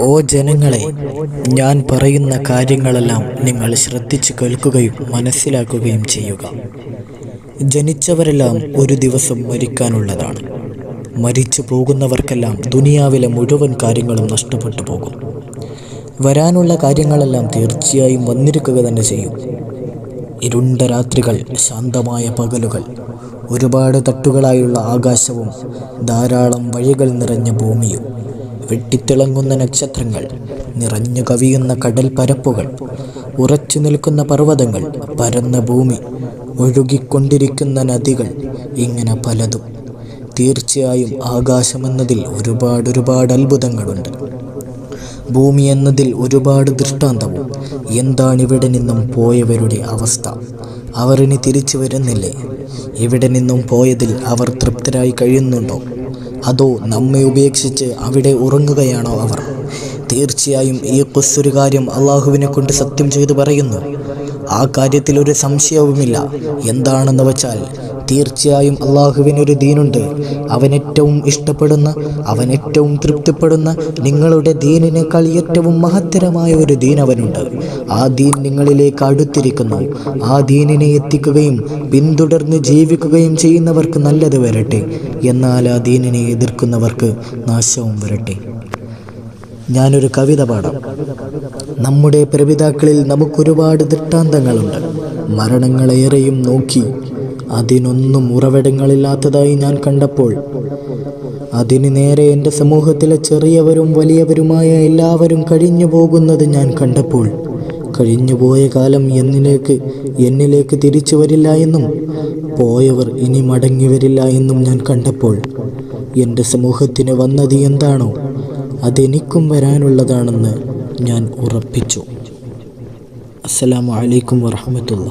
ഓ ജനങ്ങളെ ഞാൻ പറയുന്ന കാര്യങ്ങളെല്ലാം നിങ്ങൾ ശ്രദ്ധിച്ചു കേൾക്കുകയും മനസ്സിലാക്കുകയും ചെയ്യുക. ജനിച്ചവരെല്ലാം ഒരു ദിവസം മരിക്കാനുള്ളതാണ്. മരിച്ചു പോകുന്നവർക്കെല്ലാം ദുനിയാവിലെ മുഴുവൻ കാര്യങ്ങളും നഷ്ടപ്പെട്ടു പോകും. വരാനുള്ള കാര്യങ്ങളെല്ലാം തീർച്ചയായും വന്നിരിക്കുക തന്നെ ചെയ്യും. ഇരുണ്ട രാത്രികൾ ശാന്തമായ പകലുകൾ ഒരുപാട് തട്ടുകളായുള്ള ആകാശവും ധാരാളം വഴികൾ നിറഞ്ഞ ഭൂമിയും വെട്ടിത്തിളങ്ങുന്ന നക്ഷത്രങ്ങൾ നിറഞ്ഞു കവിയുന്ന കടൽ പരപ്പുകൾ ഉറച്ചു നിൽക്കുന്ന പർവതങ്ങൾ പരന്ന ഭൂമി ഒഴുകിക്കൊണ്ടിരിക്കുന്ന നദികൾ ഇങ്ങനെ പലതും. തീർച്ചയായും ആകാശമെന്നതിൽ ഒരുപാട് ഒരുപാട് അത്ഭുതങ്ങളുണ്ട്. ഭൂമി എന്നതിൽ ഒരുപാട് ദൃഷ്ടാന്തവും. എന്താണിവിടെ നിന്നും പോയവരുടെ അവസ്ഥ? അവർ ഇനി തിരിച്ചു വരുന്നില്ലേ? ഇവിടെ നിന്നും പോയതിൽ അവർ തൃപ്തരായി കഴിയുന്നുണ്ടോ? അതോ നമ്മെ ഉപേക്ഷിച്ച് അവിടെ ഉറങ്ങുകയാണോ അവർ? തീർച്ചയായും ഈ കുസ്സൊരു കാര്യം അള്ളാഹുവിനെ കൊണ്ട് സത്യം ചെയ്തു പറയുന്നു. ആ കാര്യത്തിൽ ഒരു സംശയവുമില്ല. എന്താണെന്ന് വച്ചാൽ തീർച്ചയായും അള്ളാഹുവിനൊരു ദീനുണ്ട്. അവനേറ്റവും ഇഷ്ടപ്പെടുന്ന അവനേറ്റവും തൃപ്തിപ്പെടുന്ന നിങ്ങളുടെ ദീനിനേക്കാൾ ഏറ്റവും മഹത്തരമായ ഒരു ദീൻ അവനുണ്ട്. ആ ദീൻ നിങ്ങളിലേക്ക് അടുത്തിരിക്കുന്നു. ആ ദീനിനെ എത്തിക്കുകയും പിന്തുടർന്ന് ജീവിക്കുകയും ചെയ്യുന്നവർക്ക് നല്ലത് വരട്ടെ. എന്നാൽ ആ ദീനിനെ എതിർക്കുന്നവർക്ക് നാശവും വരട്ടെ. ഞാനൊരു കവിത പാടാം. നമ്മുടെ പ്രപിതാക്കളിൽ നമുക്കൊരുപാട് ദൃഷ്ടാന്തങ്ങളുണ്ട്. മരണങ്ങളേറെയും നോക്കി അതിനൊന്നും ഉറവിടങ്ങളില്ലാത്തതായി ഞാൻ കണ്ടപ്പോൾ അതിനു നേരെ എന്റെ സമൂഹത്തിലെ ചെറിയവരും വലിയവരുമായ എല്ലാവരും കഴിഞ്ഞു പോകുന്നത് ഞാൻ കണ്ടപ്പോൾ കഴിഞ്ഞുപോയ കാലം എന്നിലേക്ക് എന്നിലേക്ക് തിരിച്ചു വരില്ല എന്നും പോയവർ ഇനി മടങ്ങി വരില്ല എന്നും ഞാൻ കണ്ടപ്പോൾ എന്റെ സമൂഹത്തിന് വന്നത് എന്താണോ അതെനിക്കും വരാനുള്ളതാണെന്ന് ഞാൻ ഉറപ്പിച്ചു. അസ്സലാമു അലൈക്കും വറഹമത്തുള്ള